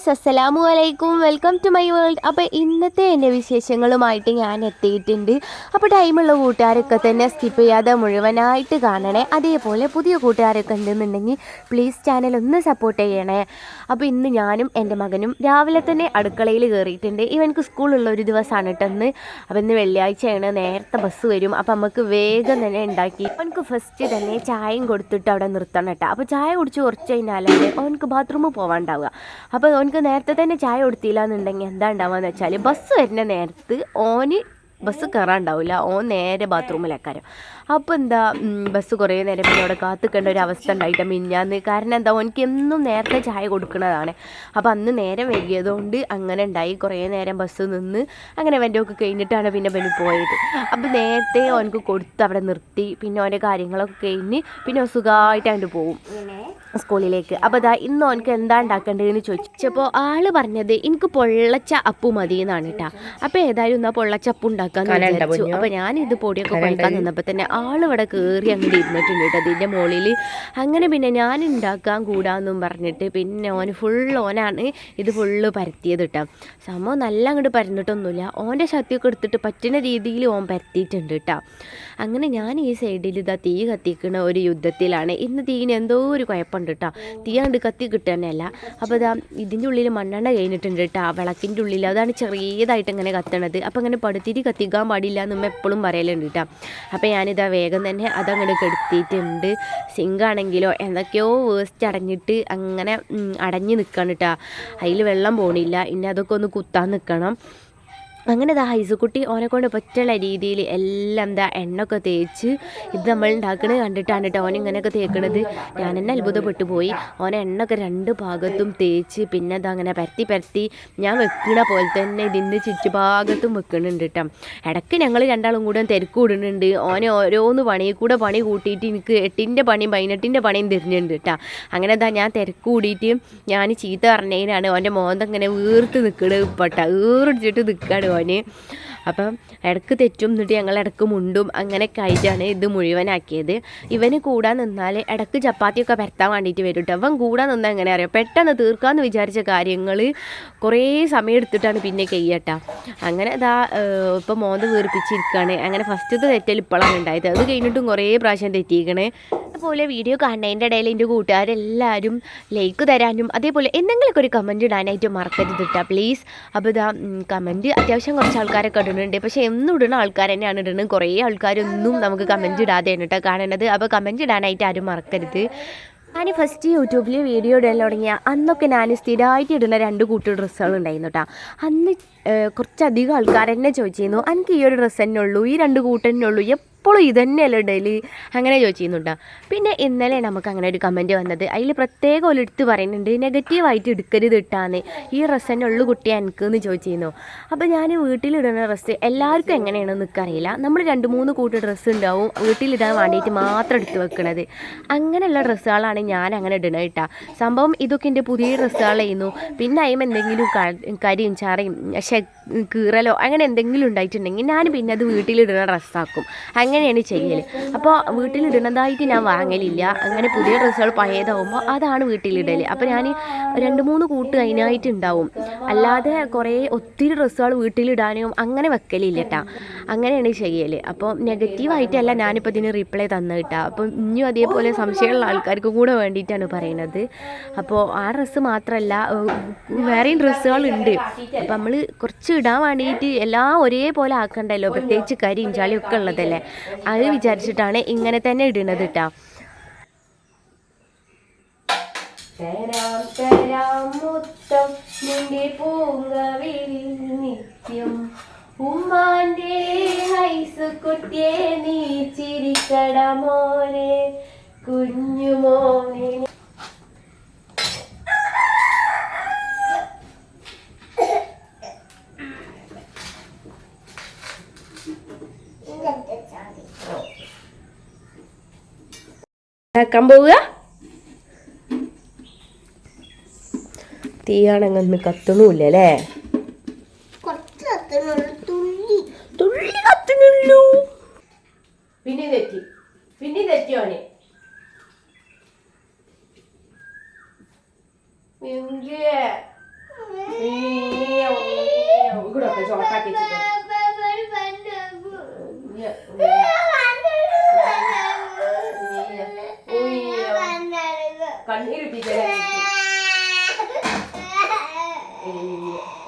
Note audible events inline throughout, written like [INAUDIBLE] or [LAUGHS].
Viewers അസ്സലാമു അലൈക്കും welcome to my world അപ്പോൾ ഇന്നത്തെ എന്റെ വിശേഷങ്ങളുമായിട്ട് ഞാൻ എത്തിയിട്ടുണ്ട്. അപ്പോൾ ടൈമുള്ള കൂട്ടുകാരൊക്കെ തന്നെ സ്കിപ്പ് ചെയ്യാതെ മുഴുവനായിട്ട് കാണണേ. അതേപോലെ പുതിയ കൂട്ടുകാരൊക്കെ ഉണ്ടെന്നുണ്ടെങ്കിൽ പ്ലീസ് ചാനൽ ഒന്ന് സപ്പോർട്ട് ചെയ്യണേ. അപ്പോൾ ഇന്ന് ഞാനും എന്റെ മകനും രാവിലെ തന്നെ അടുക്കളയിൽ കയറിയിട്ടുണ്ട്. ഇവനക്ക് സ്കൂളുള്ള ഒരു ദിവസമാണ് കേട്ടെന്ന് അപ്പം അപ്പോൾ ഇന്ന് വെള്ളിയാഴ്ചയാണ്. നേരത്തെ ബസ് വരും. അപ്പോൾ നമുക്ക് വേഗം തന്നെ ഉണ്ടാക്കി. അവനക്ക് ഫസ്റ്റ് തന്നെ ചായയും കൊടുത്തിട്ട് അവിടെ നിർത്തണം കേട്ടോ അപ്പോൾ ചായ കുടിച്ച് കുറച്ച് കഴിഞ്ഞാലാണ് അവനക്ക് ബാത്റൂമിൽ പോകാണ്ടാവുക അപ്പോൾ അവനക്ക് നേരത്തെ തന്നെ ചായ കൊടുത്തില്ല എന്നുണ്ടെങ്കിൽ എന്താ ഉണ്ടാവുക വെച്ചാൽ ബസ് വരുന്ന നേരത്ത് ഓന് ബസ് കയറാണ്ടാവില്ല ഓൻ നേരെ ബാത്റൂമിലേക്കാരം അപ്പോൾ എന്താ ബസ് കുറേ നേരം പിന്നെ അവിടെ കാത്തുക്കേണ്ട ഒരു അവസ്ഥ ഉണ്ടായിട്ട്. മിന്നാന്ന് കാരണം എന്താ എനിക്ക് എന്നും നേരത്തെ ചായ കൊടുക്കുന്നതാണ് അപ്പോൾ അന്ന് നേരം വൈകിയതുകൊണ്ട് അങ്ങനെ ഉണ്ടായി. കുറേ നേരം ബസ് നിന്ന് അങ്ങനെ എന്റെ ഒക്കെ കഴിഞ്ഞിട്ടാണ് പിന്നെ പിന്നെ പോയത്. അപ്പോൾ നേരത്തെ ഓനക്ക് കൊടുത്ത് അവിടെ നിർത്തി. പിന്നെ ഓന്റെ കാര്യങ്ങളൊക്കെ കഴിഞ്ഞ് പിന്നെ സുഖമായിട്ട് അങ്ങോട്ട് പോകും സ്കൂളിലേക്ക്. അപ്പോൾ അതാ ഇന്ന് ഓനക്ക് എന്താ ഉണ്ടാക്കേണ്ടതെന്ന് ചോദിച്ചപ്പോൾ ആൾ പറഞ്ഞത് എനിക്ക് പൊള്ളച്ച അപ്പു മതി എന്നാണ് കേട്ടോ അപ്പോൾ ഏതായാലും ഒന്ന് പൊള്ളച്ച അപ്പു ഉണ്ടാക്കാൻ വിചാരിച്ചു. അപ്പോൾ ഞാൻ ഇത് പൊടിയൊക്കെ കഴിക്കാൻ നിന്നപ്പോൾ തന്നെ ആൾ ഇവിടെ കയറി അങ്ങോട്ട് ഇരുന്നിട്ടുണ്ട് കേട്ടോ അതിന്റെ മുകളിൽ അങ്ങനെ പിന്നെ ഞാൻ ഉണ്ടാക്കാൻ കൂടാന്നും പറഞ്ഞിട്ട് പിന്നെ ഓന് ഫുൾ ഓനാണ് ഇത് ഫുള്ള് പരത്തിയത് കേട്ടോ സംഭവം നല്ല അങ്ങോട്ട് പരന്നിട്ടൊന്നുമില്ല. ഓന്റെ ശക്തിയൊക്കെ എടുത്തിട്ട് പറ്റുന്ന രീതിയിൽ ഓൻ പരത്തിയിട്ടുണ്ട് കേട്ടോ അങ്ങനെ ഞാൻ ഈ സൈഡിൽ ഇതാ തീ കത്തിക്കുന്ന ഒരു യുദ്ധത്തിലാണ്. ഇന്ന് തീന് എന്തോ ഒരു കുഴപ്പമുണ്ട് കേട്ടോ തീ കണ്ട് കത്തി കിട്ടുന്നതല്ല. അപ്പോൾ ഇതാ ഇതിന്റെ ഉള്ളിൽ മണ്ണെണ്ണ കഴിഞ്ഞിട്ടുണ്ട് കേട്ടോ വിളക്കിന്റെ ഉള്ളിൽ അതാണ് ചെറിയതായിട്ട് ഇങ്ങനെ കത്തണത്. അപ്പോൾ അങ്ങനെ പടുത്തിരി കത്തിക്കാൻ പാടില്ല എന്നും എപ്പോഴും പറയലുണ്ട് കേട്ടോ അപ്പോൾ ഞാനിതാ വേഗം തന്നെ അതങ്ങോട്ട് കെടുത്തിയിട്ടുണ്ട്. സിങ്കാണെങ്കിലോ എന്തൊക്കെയോ വേസ്റ്റ് അടഞ്ഞിട്ട് അങ്ങനെ അടഞ്ഞ് നിൽക്കണം കേട്ടോ അതിൽ വെള്ളം പോണില്ല. ഇനി അതൊക്കെ ഒന്ന് കുത്താൻ നിൽക്കണം അങ്ങനെ ദാ ഹൈസുക്കുട്ടി ഓനെ കൊണ്ട് പറ്റുള്ള രീതിയിൽ എല്ലാം എന്താ എണ്ണൊക്കെ തേച്ച് ഇത് നമ്മൾ ഉണ്ടാക്കണത് കണ്ടിട്ടാണ് കേട്ടോ ഓൻ ഇങ്ങനെയൊക്കെ തേക്കണത്. ഞാൻ തന്നെ അത്ഭുതപ്പെട്ടു പോയി. ഓനെ എണ്ണൊക്കെ രണ്ട് ഭാഗത്തും തേച്ച് പിന്നെ അത് അങ്ങനെ പരത്തി പരത്തി ഞാൻ വെക്കണ പോലെ തന്നെ ഇതിന്റെ ചുറ്റുഭാഗത്തും വെക്കുന്നുണ്ട് കേട്ടോ ഇടയ്ക്ക് ഞങ്ങൾ രണ്ടാളും കൂടെ തിരക്ക് കൂടുന്നുണ്ട്. ഓനെ ഓരോന്ന് പണി കൂടെ പണി കൂട്ടിയിട്ട് എനിക്ക് എട്ടിന്റെ പണിയും പതിനെട്ടിന്റെ പണിയും തിരിഞ്ഞിട്ടുണ്ട് കേട്ടോ അങ്ങനെ എന്താ ഞാൻ തിരക്ക് കൂടിയിട്ട് ഞാൻ ചീത്ത പറഞ്ഞതിനാണ് ഓന്റെ മോന്തങ്ങനെ വീർത്ത് നിൽക്കണത് ഇപ്പട്ട വീറിടിച്ചിട്ട് നിൽക്കുകയാണ് ഓന് അപ്പം ഇടയ്ക്ക് തെറ്റും എന്നിട്ട് ഞങ്ങൾ ഇടയ്ക്ക് മുണ്ടും അങ്ങനെയൊക്കെ ആയിട്ടാണ് ഇത് മുഴുവനാക്കിയത്. ഇവന് കൂടാൻ നിന്നാൽ ഇടയ്ക്ക് ചപ്പാത്തിയൊക്കെ പരത്താൻ വേണ്ടിയിട്ട് വരും കേട്ടോ അവൻ കൂടാൻ നിന്നാൽ എങ്ങനെ അറിയാം? പെട്ടെന്ന് തീർക്കാമെന്ന് വിചാരിച്ച കാര്യങ്ങൾ കുറേ സമയം എടുത്തിട്ടാണ് പിന്നെ കഴിയട്ടാ അങ്ങനെ ഇതാ ഇപ്പം മോന്ത് വീർപ്പിച്ചിരിക്കുകയാണ് അങ്ങനെ ഫസ്റ്റത്തെ തെറ്റൽ ഇപ്പോഴാണ് ഉണ്ടായത്. അത് കഴിഞ്ഞിട്ടും കുറേ പ്രാവശ്യം തെറ്റിയിരിക്കണേ. അതുപോലെ വീഡിയോ കാണുന്നതിന്റെ ഇടയിൽ എന്റെ കൂട്ടുകാരെല്ലാവരും ലൈക്ക് തരാനും അതേപോലെ എന്തെങ്കിലുമൊക്കെ ഒരു കമന്റ് ഇടാനായിട്ട് മറക്കരുത് കേട്ടോ പ്ലീസ് അപ്പോൾ ഇതാ കമന്റ് അത്യാവശ്യം കുറച്ച് ആൾക്കാരൊക്കെ ഇടുന്നുണ്ട്. പക്ഷേ എന്നും ഇടുന്ന ആൾക്കാർ തന്നെയാണ് ഇടുന്നത്. കുറേ ആൾക്കാരൊന്നും നമുക്ക് കമന്റ് ഇടാതെയാണ് കേട്ടോ കാണുന്നത്. അപ്പോൾ കമന്റ് ഇടാനായിട്ട് ആരും മറക്കരുത്. ഞാൻ ഫസ്റ്റ് യൂട്യൂബിൽ വീഡിയോ ഇടാൻ തുടങ്ങിയ അന്നൊക്കെ ഞാൻ സ്ഥിരമായിട്ട് ഇടുന്ന രണ്ട് കൂട്ടം ഡ്രസ്സുകൾ ഉണ്ടായിരുന്നു കേട്ടോ അന്ന് കുറച്ചധികം ആൾക്കാർ എന്നെ ചോദിച്ചിരുന്നു എനിക്ക് ഈ ഒരു ഡ്രസ്സ് തന്നെ ഉള്ളൂ ഈ രണ്ട് കൂട്ടന്നെ ഉള്ളൂ എപ്പോഴും ഇതന്നെയല്ലേ ഡെയിലി അങ്ങനെ ചോദിച്ചിരുന്നുണ്ടോ പിന്നെ ഇന്നലെ നമുക്ക് അങ്ങനെ ഒരു കമന്റ് വന്നത്. അതിൽ പ്രത്യേകം ഒരു എടുത്ത് പറയുന്നുണ്ട് നെഗറ്റീവായിട്ട് എടുക്കരുത് ഇട്ടാന്ന്. ഈ ഡ്രസ്സ് തന്നെ ഉള്ളു കുട്ടിയെ എനിക്ക് എന്ന് ചോദിച്ചിരുന്നു. അപ്പോൾ ഞാൻ വീട്ടിലിടുന്ന ഡ്രസ്സ് എല്ലാവർക്കും എങ്ങനെയാണെന്ന് എനിക്കറിയില്ല നമ്മൾ രണ്ട് മൂന്ന് കൂട്ട് ഡ്രസ്സ് ഉണ്ടാവും. വീട്ടിലിടാൻ വേണ്ടിയിട്ട് മാത്രം എടുത്ത് വെക്കണത്. അങ്ങനെയുള്ള ഡ്രസ്സുകളാണ് ഞാൻ അങ്ങനെ ഇടണത് കേട്ടോ സംഭവം ഇതൊക്കെ എന്റെ പുതിയ ഡ്രസ്സുകളായിരുന്നു പിന്നെ അതിന് എന്തെങ്കിലും കരിയും ചാറയും ശെ കീറലോ? അങ്ങനെ എന്തെങ്കിലും ഉണ്ടായിട്ടുണ്ടെങ്കിൽ ഞാൻ പിന്നെ അത് വീട്ടിലിടുന്ന ഡ്രസ്സാക്കും. അങ്ങനെയാണ് ചെയ്യൽ അപ്പോൾ വീട്ടിലിടുന്നതായിട്ട് ഞാൻ വാങ്ങലില്ല. അങ്ങനെ പുതിയ ഡ്രസ്സുകൾ പഴയതാവുമ്പോൾ അതാണ് വീട്ടിലിടൽ അപ്പോൾ ഞാൻ രണ്ട് മൂന്ന് കൂട്ട് അതിനായിട്ടുണ്ടാവും. അല്ലാതെ കുറേ ഒത്തിരി ഡ്രസ്സുകൾ വീട്ടിലിടാനും അങ്ങനെ വെക്കലില്ല കേട്ടോ അങ്ങനെയാണ് ചെയ്യൽ അപ്പോൾ നെഗറ്റീവായിട്ടല്ല ഞാനിപ്പോൾ ഇതിന് റിപ്ലൈ തന്നു കേട്ടോ അപ്പോൾ ഇനിയും അതേപോലെ സംശയമുള്ള ആൾക്കാർക്ക് കൂടെ വേണ്ടിയിട്ടാണ് പറയുന്നത് അപ്പോൾ ആ ഡ്രസ്സ് മാത്രമല്ല വേറെയും ഡ്രസ്സുകളുണ്ട്. അപ്പം നമ്മൾ കുറച്ച് ഇടാൻ വേണ്ടിയിട്ട് എല്ലാം ഒരേപോലെ ആക്കണ്ടല്ലോ. പ്രത്യേകിച്ച് കരിയും ചളിയും ഒക്കെ ഉള്ളതല്ലേ. അത് വിചാരിച്ചിട്ടാണ് ഇങ്ങനെ തന്നെ ഇടുന്നത് കേട്ടോ തരാം തരാം മുത്തം നിന്റെ പൂങ്കവിളിൽ നിത്യം. ഉമ്മാന്റെ ഹൈസ് കുട്ടിയെ നീ ചിരിക്കട മോനെ. കുഞ്ഞു മോനെ ആക്കാൻ പോവുക തീയാണങ്ങന്ന് കത്തണമില്ല അല്ലേ? തുള്ളി. തുള്ളി കത്തണുള്ളൂ പിന്നെ തെറ്റി. പിന്നെ തെറ്റിയോനെ കണ്ണീരിപ്പിച്ചേ നോക്ക് [LAUGHS]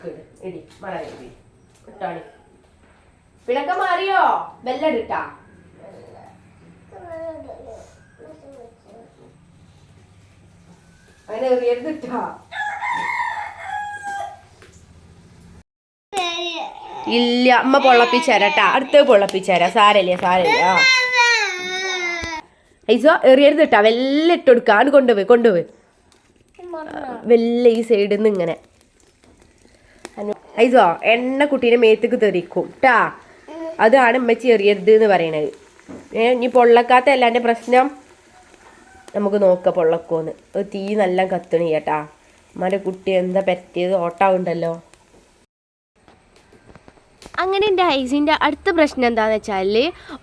അതിന്റെ വഴിക്കിട് എടി മറകി ഇട്ടാണി. പിണക്കം മാറിയോ? ബെല്ലടിട്ടാ. അങ്ങനെ എറിയരുതിട്ടാ. ഇല്ല അമ്മ പൊള്ളപ്പിച്ചേരാട്ടാ. അടുത്ത് പൊള്ളപ്പിച്ചേരാ. സാരല്ലേ സാരല്ല ഐസോ എറിയരുതിട്ടാ. വെല്ല ഇട്ട് കൊടുക്കാണ്ട് കൊണ്ടുപോയി കൊണ്ടുപോയി. വെല്ല ഈ സൈഡിൽ നിന്ന് ഇങ്ങനെ. ഐസോ എണ്ണ കുട്ടീനെ മേത്തേക്ക് തെറിക്കും. ട്ടാ. അതാണ് ഉമ്മച്ചി എറിയരുത് എന്ന് പറയണത്. ഏ ഇനി പൊള്ളക്കാത്ത അല്ലാന്റെ പ്രശ്നം? നമുക്ക് നോക്കാം പൊള്ളക്കോന്ന്. തീ നല്ല കത്തണി കേട്ടാ. ഉമ്മാന്റെ കുട്ടി എന്താ പറ്റിയത്? ഓട്ടാവുണ്ടല്ലോ അങ്ങനെ എന്റെ ഐസിന്റെ അടുത്ത പ്രശ്നം എന്താണെന്ന് വെച്ചാൽ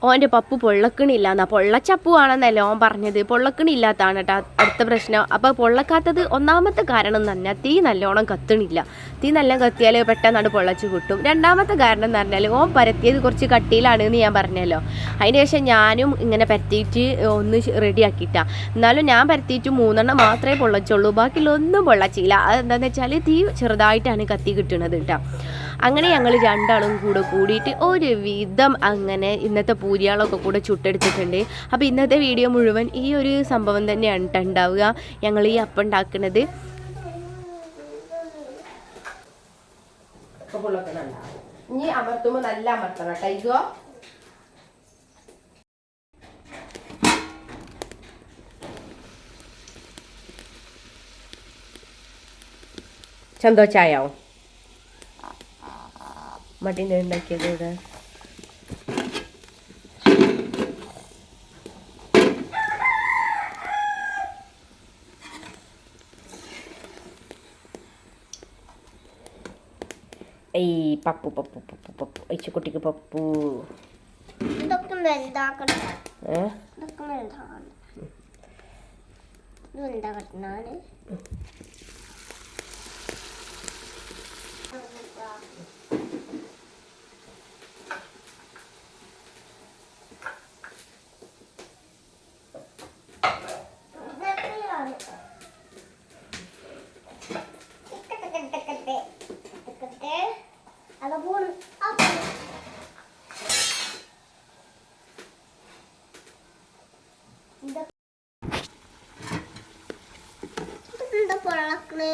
ഓന്റെ പപ്പു പൊള്ളക്കണില്ല എന്നാ പൊള്ളച്ചപ്പു ആണെന്നല്ലേ ഓൻ പറഞ്ഞത്. പൊള്ളക്കണില്ലാത്താണ് കേട്ടോ അടുത്ത പ്രശ്നം. അപ്പോൾ പൊള്ളക്കാത്തത് ഒന്നാമത്തെ കാരണം തന്നെ തീ നല്ലോണം കത്തണില്ല. തീ നല്ല കത്തിയാൽ പെട്ടെന്നാണ് പൊള്ളച്ച് കിട്ടും രണ്ടാമത്തെ കാരണം എന്ന് പറഞ്ഞാൽ ഓൻ പരത്തിയത് കുറച്ച് കട്ടിയിലാണ് എന്ന് ഞാൻ പറഞ്ഞല്ലോ. അതിന് ശേഷം ഞാനും ഇങ്ങനെ പരത്തിയിട്ട് ഒന്ന് റെഡിയാക്കിയിട്ടാ എന്നാലും ഞാൻ പരത്തിയിട്ട് മൂന്നെണ്ണം മാത്രമേ പൊള്ളച്ചുള്ളൂ. ബാക്കിയുള്ള ഒന്നും പൊള്ളച്ചില്ല. അതെന്താണെന്ന് വെച്ചാൽ തീ ചെറുതായിട്ടാണ് കത്തി കിട്ടുന്നത് കേട്ടോ അങ്ങനെ ഞങ്ങൾ രണ്ടാളും കൂടെ കൂടിയിട്ട് ഒരു വിധം അങ്ങനെ ഇന്നത്തെ പൂരിയാളൊക്കെ കൂടെ ചുട്ടെടുത്തിട്ടുണ്ട്. അപ്പോൾ ഇന്നത്തെ വീഡിയോ മുഴുവൻ ഈ ഒരു സംഭവം തന്നെയാണ് ഉണ്ടാവുക. ഞങ്ങൾ ഈ അപ്പം ഉണ്ടാക്കുന്നത് ഇനി അമർത്തുമ്പോൾ നല്ല സന്തോഷായോ മട്ടീന്റെ ഉണ്ടാക്കിയത് ഇവിടെ. ഈ പപ്പു പപ്പു പപ്പു പപ്പു. അയച്ചു കുട്ടിക്ക് പപ്പു. ഇതൊക്കെ മക്കളെ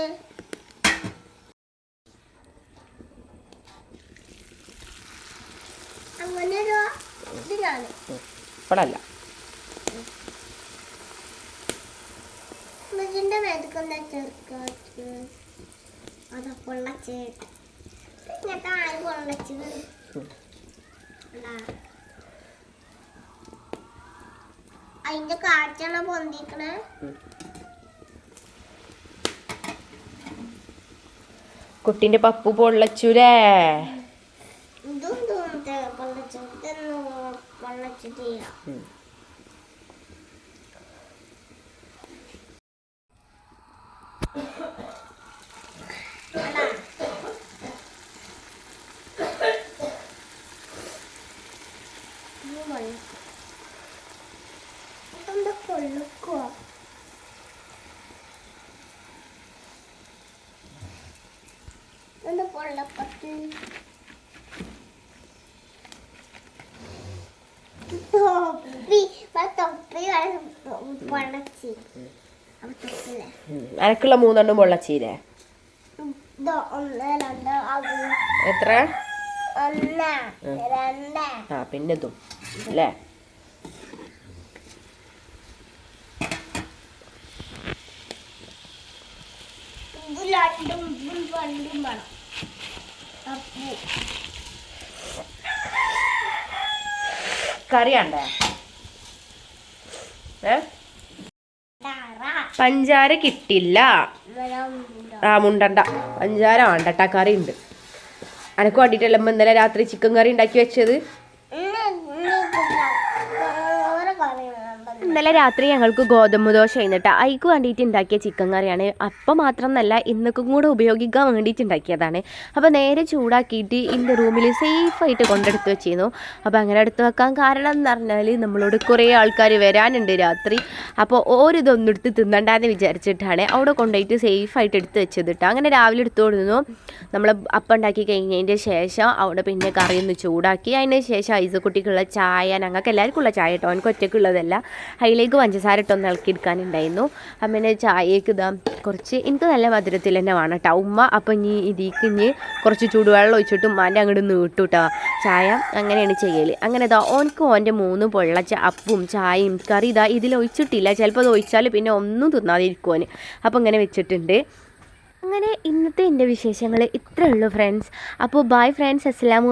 അങ്ങനെ അതിന്റെ കാഴ്ചയാണ് പൊന്തിക്കണേ? കുട്ടീന്റെ പപ്പു പൊള്ളച്ചുരേ ഇതും പൊള്ളച്ചു ഇതൊന്ന് പൊള്ളച്ചിട്ടില്ല. എന്താ പൊള്ളപ്പത്ത് തൊപ്പി തൊപ്പി പൊള്ളച്ചി. അനക്കുള്ള മൂന്നെണ്ണം പൊള്ളച്ചീരേ എത്ര? ആ. പിന്നെ ഇതും അല്ലേ? രണ്ടും രണ്ടും വേണം. കറിയാണ്ടേ? പഞ്ചാര കിട്ടില്ല. ആ മുണ്ടണ്ട. പഞ്ചാര വേണ്ടട്ടാ കറി ഉണ്ട് അനക്ക് വേണ്ടിയിട്ടല്ല ഇന്നലെ രാത്രി ചിക്കൻ കറി ഉണ്ടാക്കി വെച്ചത് ഓരോ കറി വേണം ഇന്നലെ രാത്രി ഞങ്ങൾക്ക് ഗോതമ്പ് ദോശ എന്നിട്ട് അയക്ക് വേണ്ടിയിട്ട് ഉണ്ടാക്കിയ ചിക്കൻ കറിയാണ്. അപ്പം മാത്രമെന്നല്ല ഇന്നക്കും കൂടെ ഉപയോഗിക്കാൻ വേണ്ടിയിട്ട് ഉണ്ടാക്കിയതാണ്. അപ്പോൾ നേരെ ചൂടാക്കിയിട്ട് ഇന്റെ റൂമിൽ സേഫായിട്ട് കൊണ്ടെടുത്ത് വെച്ചിരുന്നു. അപ്പോൾ അങ്ങനെ എടുത്ത് വെക്കാൻ കാരണം എന്ന് പറഞ്ഞാൽ നമ്മളോട് കുറേ ആൾക്കാർ വരാനുണ്ട് രാത്രി. അപ്പോൾ ഓരിതൊന്നും എടുത്ത് തിന്നണ്ടെന്ന് വിചാരിച്ചിട്ടാണ് അവിടെ കൊണ്ടുപോയിട്ട് സേഫായിട്ട് എടുത്ത് വെച്ചത് കേട്ടോ അങ്ങനെ രാവിലെ എടുത്തു കൊടുക്കുന്നു നമ്മൾ അപ്പം ഉണ്ടാക്കി കഴിഞ്ഞതിന്റെ ശേഷം അവിടെ പിന്നെ കറി ഒന്ന് ചൂടാക്കി. അതിന് ശേഷം ഐസക്കുട്ടിക്കുള്ള ചായ ഞങ്ങൾക്ക് എല്ലാവർക്കും ഉള്ള ചായ കേട്ടോ അവനക്ക് ഒറ്റയ്ക്കുള്ളതല്ല. അതിലേക്ക് പഞ്ചസാര ഇട്ടൊന്ന് ഇളക്കിയെടുക്കാനുണ്ടായിരുന്നു. അമ്മേനെ ചായക്ക് ഇതാ കുറച്ച് എനിക്ക് നല്ല മധുരത്തിൽ തന്നെ വേണം കേട്ടോ. ഉമ്മ അപ്പം ഇനി ഇതിക്ക് ഇനി കുറച്ച് ചൂടുവെള്ളം ഒഴിച്ചിട്ട് ഉമ്മാന്റെ അങ്ങോട്ട് നീട്ടു കേട്ടോ. ചായ അങ്ങനെയാണ് ചെയ്യൽ അങ്ങനെ ഇതാ ഓനക്ക് ഓന്റെ മൂന്ന് പൊള്ളച്ച അപ്പും ചായയും കറി ഇതാ ഇതിൽ ഒഴിച്ചിട്ടില്ല. ചിലപ്പോൾ അത് ഒഴിച്ചാൽ പിന്നെ ഒന്നും തിന്നാതെ ഇരിക്കുവാൻ അപ്പം ഇങ്ങനെ വെച്ചിട്ടുണ്ട്. അങ്ങനെ ഇന്നത്തെ എന്റെ വിശേഷങ്ങൾ ഇത്രയേ ഉള്ളൂ ഫ്രണ്ട്സ് അപ്പോൾ ബൈ ഫ്രണ്ട്സ് അസ്സാം